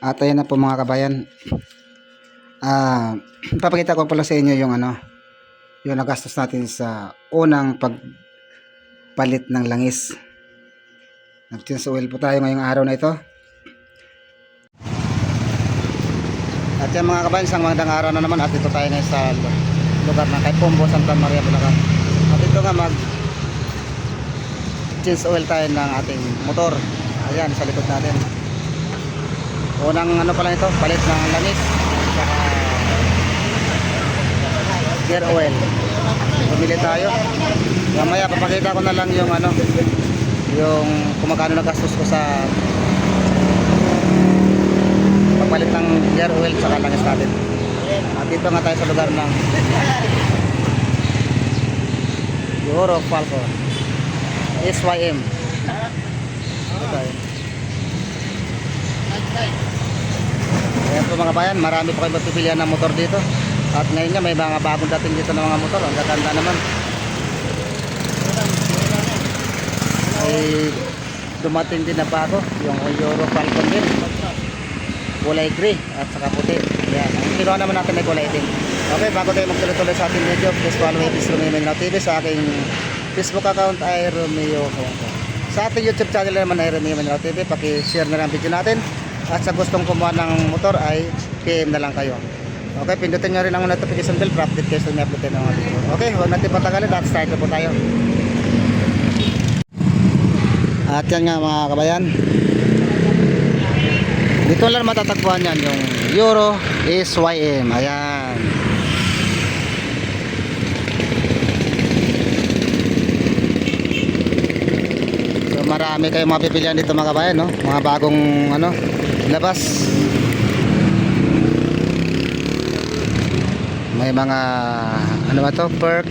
At ayan na po mga kabayan. Ah, ipapakita ko pala sa inyo yung ano, yung nagastos natin sa unang pagpalit ng langis. Nag-change oil po tayo ngayong araw na ito. At yan mga kabayan, isang magandang araw na naman at dito tayo ngayon sa lugar na kay Pombo, Santa Maria, Bulacan. At ito nga mag change oil tayo ng ating motor. Ayan, sa likod natin. Unang ano pala ito, palit ng langis. Saka gear oil. Bumili tayo. Mamaya papakita ko na lang yung ano, yung kung magkano nagastos ko sa pagpalit ng gear oil saka langis natin. At dito nga tayo sa lugar ng Euro Falcon. SYM. Ito tayo. Ayan po mga bayan, marami po kayo mapipilian ng motor dito. At ngayon nga may mga bagong dating dito ng mga motor. Ang gaganda naman. Ay dumating din na bago, yung Euro Falcon din. Kulay gray at saka puti. Ayan. Ang kinuha naman natin ay kulay itim. Okay, bago tayo magtuloy-tuloy sa ating video, please follow me, please Romeo Menao TV sa aking Facebook account ay Romeo Hong Kong. Sa ating YouTube channel naman ay Romeo Menao TV, paki-share na lang ang video natin. At sa gustong kumuha ng motor ay PM na lang kayo. Okay, pindutin nyo rin ang notification bell para update kayo sa may upload ng mga video. Okay, huwag natin patagalin at start na po tayo. At yan nga mga kabayan. Dito lang matatagpuan yan yung Euro SYM. Ayan. Marami kayong mapipilian dito mga kabayan, no? Mga bagong ano, labas. May mga ano ba to? Perk.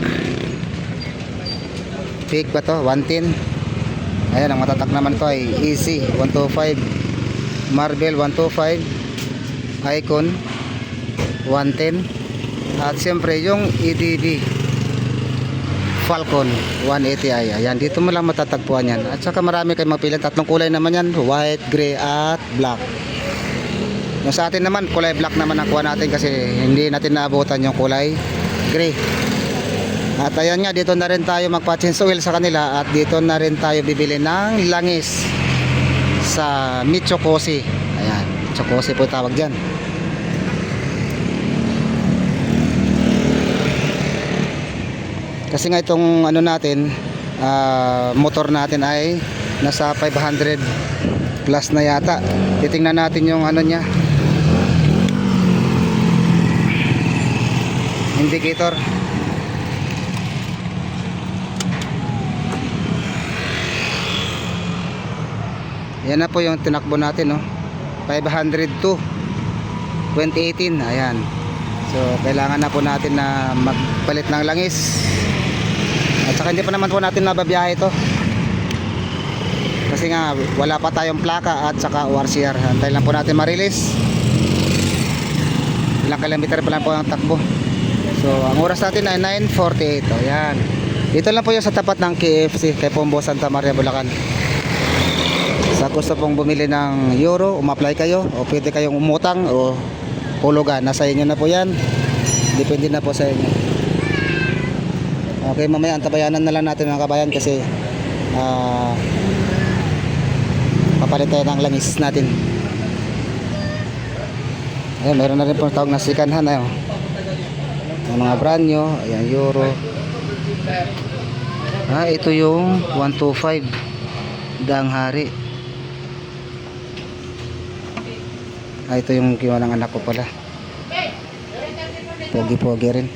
Pick ba to? 110. Ayan, ang matatak naman to ay Easy 125. Marvel 125. Icon 110. At siyempre yung EDB Falcon 180i. Ayan, dito mo lang matatagpuan yan. At saka marami kayong mapili. Tatlong kulay naman yan. White, gray, at black. Yung sa atin naman, kulay black naman ang kuha natin kasi hindi natin naabutan yung kulay gray. At ayan nga, dito na rin tayo magpa-change oil sa kanila at dito na rin tayo bibili ng langis sa Michokosi. Ayan, Michokosi po tawag dyan. Kasi nga itong ano natin, ah, motor natin ay nasa 500 plus na yata. Titingnan natin yung ano niya. Indicator. Yan na po yung tinakbo natin, no. 502 2018. Ayan. So, kailangan na po natin na magpalit ng langis. At saka hindi pa naman po natin nababiyahe ito. Kasi nga wala pa tayong plaka at saka ORCR. Antay lang po natin ma-release. Ilang kilometer pa lang po ang takbo. So, ang oras natin ay 9.48. O. Dito lang po yung sa tapat ng KFC kay Pombo Santa Maria, Bulacan. Sa gusto pong bumili ng euro, umapply kayo o pwede kayong umutang o hulugan. Nasa inyo na po yan. Depende na po sa inyo. Okay, mamaya antabayanan na lang natin mga kabayan kasi ah papalit tayo ng langis natin. Ayun, meron na rin po tawag na sikanhan ayo. Ang mga brand nyo, ayan, euro. Ah, ito yung 125 daang hari. Ah, ito yung kiwa ng anak ko pala. Pogi-pogi rin.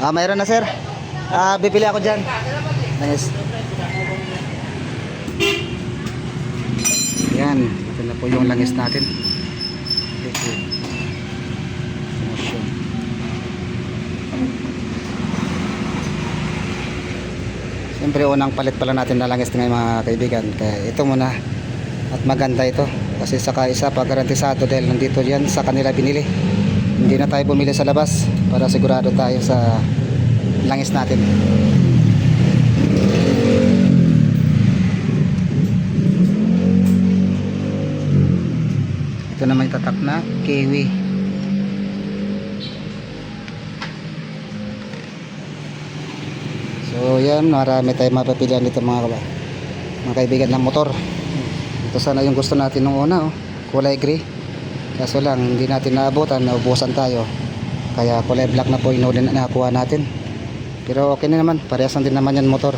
Ah, mayroon na sir. Ah, bibili ako diyan. Nice. Yan, ito na po yung langis natin. Ito. Motion. Siyempre unang palit pala natin na langis ngayon mga kaibigan. Kaya ito muna. At maganda ito. Kasi saka isa pa garantisado dahil nandito yan sa kanila binili. Hindi na tayo bumili sa labas para sigurado tayo sa langis natin. ito naman yung tatak na kiwi so yan marami tayong mapapilian dito mga kaba mga kaibigan ng motor. Ito sana yung gusto natin nung una oh. kulay gray. Kaso lang hindi natin naabutan naubusan tayo. Kaya kulay black na po yung na nakuha natin. Pero okay na naman parehas din naman yan motor.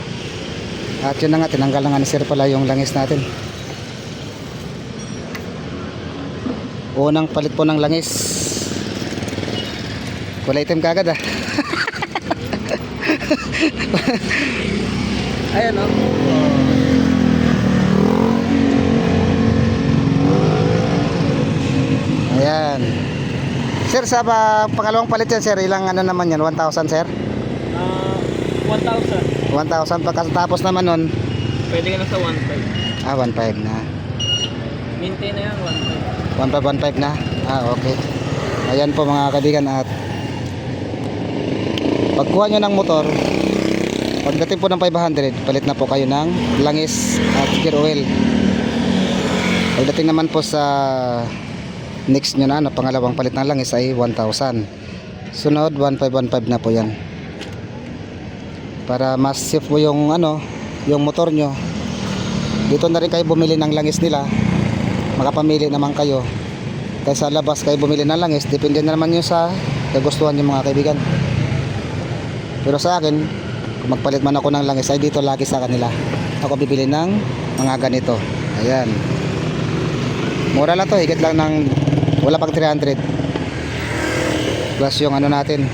At yun na nga tinanggal na nga ni sir pala yung langis natin. Unang palit po ng langis. Kulay itim kagad ah ayan o ayan sir sa pa, pangalawang palit yan sir ilang ano naman yan 1,000 sir Ah, 1,000. 1,000 pagkatapos naman nun Pwede ka na sa 1,500. ah 1,500 na Maintain na yan, 1515 1,500. na? Ah, okay. Ayan po mga kaibigan at pagkuha nyo ng motor, pagdating po ng 500, palit na po kayo ng langis at gear oil. Pagdating naman po sa next nyo na, na pangalawang palit ng langis ay 1,000. Sunod, 1515 na po yan. Para mas safe po yung ano, yung motor nyo. Dito na rin kayo bumili ng langis nila makapamili naman kayo kaysa sa labas kayo bumili ng langis depende na naman yun sa kagustuhan yung mga kaibigan pero sa akin magpalit man ako ng langis ay dito lagi sa kanila. Ako bibili ng mga ganito. Ayan. Mura lang to higit lang ng wala pang 300 plus yung ano natin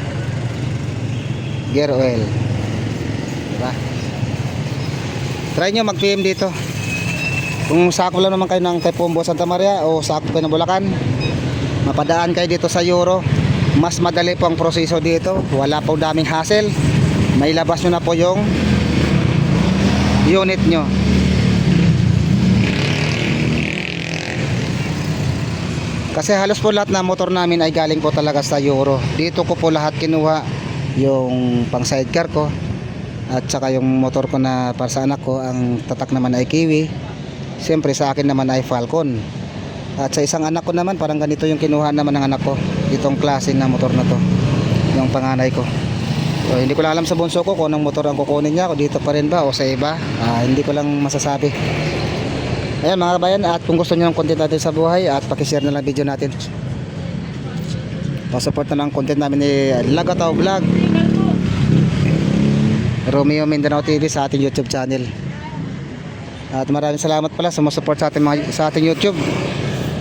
gear oil. Diba? Try nyo mag PM dito. Kung sakop lang naman kayo ng kay Pombo Santa Maria o sakop kayo ng Bulacan, mapadaan kayo dito sa Euro. Mas madali po ang proseso dito. Wala po daming hassle. May labas nyo na po yung unit nyo. Kasi halos po lahat na motor namin ay galing po talaga sa Euro. Dito ko po lahat kinuha yung pang sidecar ko at saka yung motor ko na para sa anak ko ang tatak naman ay Kiwi Siyempre sa akin naman ay Falcon. At sa isang anak ko naman parang ganito yung kinuha naman ng anak ko. Itong klase na motor na to. Yung panganay ko. So, hindi ko lang alam sa bunso ko kung anong motor ang kukunin niya. Kung dito pa rin ba o sa iba. Ah, hindi ko lang masasabi. Ayan mga kabayan at kung gusto niyo ng content natin sa buhay at pakishare na lang video natin. Pa-support na lang content namin ni Lagataw Vlog. Romeo Mindanao TV sa ating YouTube channel. At maraming salamat pala sa support sa ating, mga, sa ating YouTube.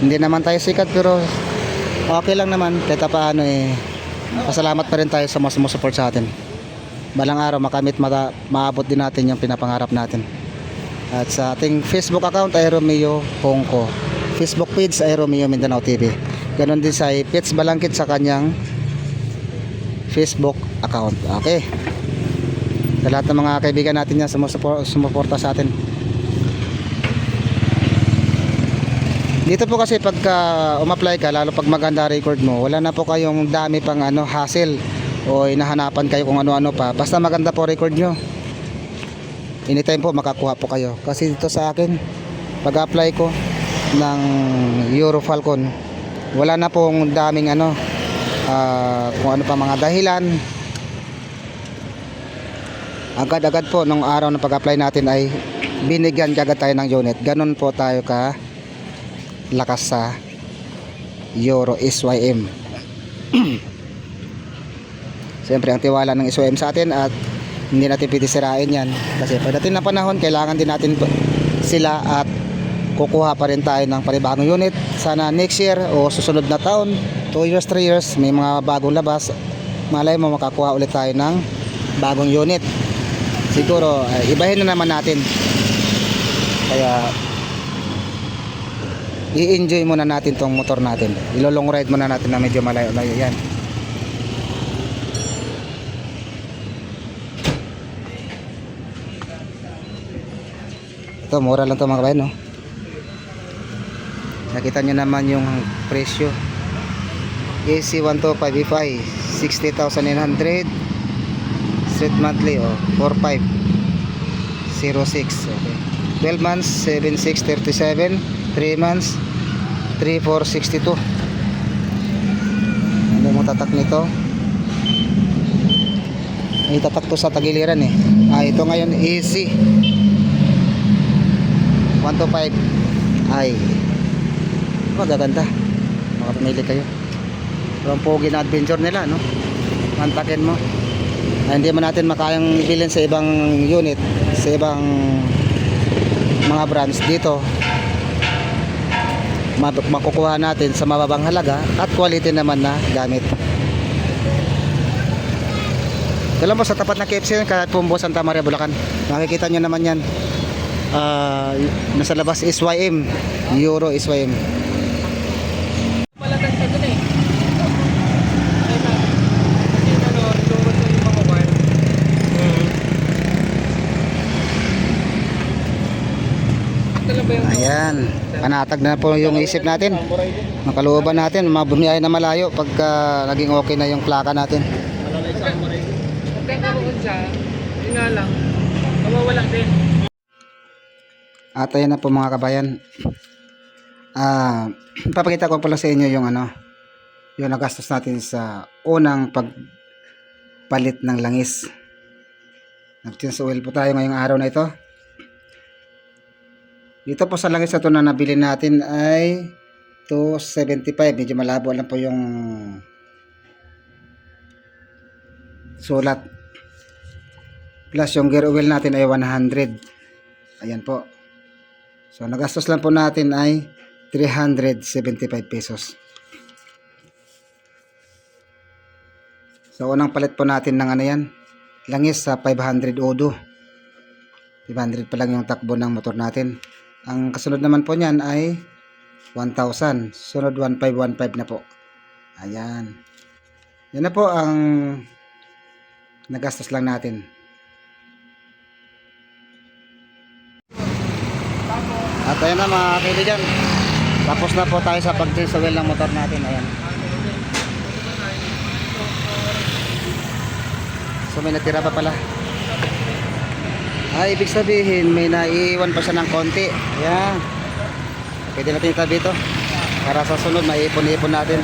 Hindi naman tayo sikat pero okay lang naman kahit paano eh. Pasalamat pa rin tayo sa mga support sa atin. Balang araw makamit mata, maabot din natin yung pinapangarap natin. At sa ating Facebook account ay Romeo Hongko. Facebook page ay Romeo Mindanao TV. Ganon din sa Pits Balangkit sa kanyang Facebook account. Okay. Sa lahat ng mga kaibigan natin yan sumuporta sa atin. Dito po kasi pagka umapply ka, lalo pag maganda record mo, wala na po kayong dami pang ano, hassle o hinahanapan kayo kung ano-ano pa. Basta maganda po record nyo. Anytime po makakuha po kayo. Kasi dito sa akin, pag-apply ko ng Euro Falcon, wala na pong daming ano, ah, kung ano pa mga dahilan. Agad-agad po nung araw na pag-apply natin ay binigyan kagad tayo ng unit. Ganon po tayo ka lakas sa Euro SYM. Siyempre ang tiwala ng SYM sa atin at hindi natin pwede sirain yan. Kasi pagdating ng panahon kailangan din natin sila at kukuha pa rin tayo ng panibagong unit. Sana next year o susunod na taon 2 years 3 years may mga bagong labas. Malay mo makakuha ulit tayo ng bagong unit. Siguro eh, ibahin na naman natin. Kaya i-enjoy muna natin tong motor natin. Ilolong ride muna natin na medyo malayo-layo yan ito mura lang to mga kabayan no? Nakita nyo naman yung presyo. AC 125 60,900 street monthly oh 4506 okay. 12 months 7637 3 months 3462 ano mo tatak nito? May tatak to sa tagiliran eh. Ah ito ngayon easy 125 ay magaganda. Makapamili kayo. Pero ang pogi na adventure nila no? Mantakin mo. Ah, hindi man natin makayang bilhin sa ibang unit sa ibang mga brands dito. Ma- makukuha natin sa mababang halaga at quality naman na gamit. Lang po sa tapat ng KFC kahit Pumbo Santa Maria Bulacan. Makikita nyo naman yan Ah, nasa labas SYM Euro SYM ayan panatag na po yung isip natin makalooban natin mabumiyay na malayo pagka naging okay na yung plaka natin Malalay sa samurai. Magkakaroon siya, yun nga lang, mawawala din. At ayan na po mga kabayan. Ah, ipapakita ko pala sa inyo yung ano, yung nagastos natin sa unang pagpalit ng langis. Nag-change oil po tayo ngayong araw na ito. Dito po sa langis na ito na nabili natin ay 275. Medyo malabo lang po yung sulat. Plus yung gear oil natin ay 100. Ayan po. So, nagastos lang po natin ay 375 pesos. So, unang palit po natin ng ano yan, langis sa 500 odo. 500 pa lang yung takbo ng motor natin. Ang kasunod naman po niyan ay 1,000. Sunod 1,515 na po. Ayan. Yan na po ang nagastos lang natin. At ayan na mga kaibigan. Tapos na po tayo sa oil ng motor natin. Ayan. So may natira pa pala. Ay, ibig sabihin may naiiwan pa siya ng konti. Ayan. Pwede natin itabi ito. Para sa sunod, maipon-ipon natin.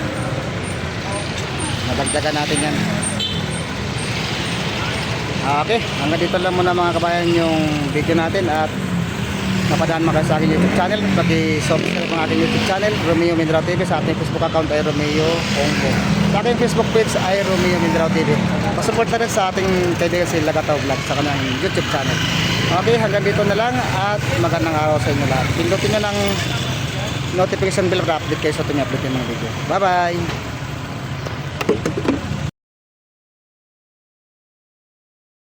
Madagdagan natin yan. Ah, Okay, hanggang dito lang muna mga kabayan yung video natin at napadaan kayo sa aking YouTube channel. Pag-subscribe ang aking YouTube channel, Romeo Mindraw TV. Sa ating Facebook account ay Romeo Ongko. Sa aking Facebook page ay Romeo Mindraw TV. Pasupport na rin sa ating kaibigan si Lagataw Vlog sa kanyang YouTube channel. Okay, hanggang dito na lang at magandang araw sa inyo lahat. Pindutin nyo ng notification bell para update kayo sa tuwing update ng mga video. Bye-bye!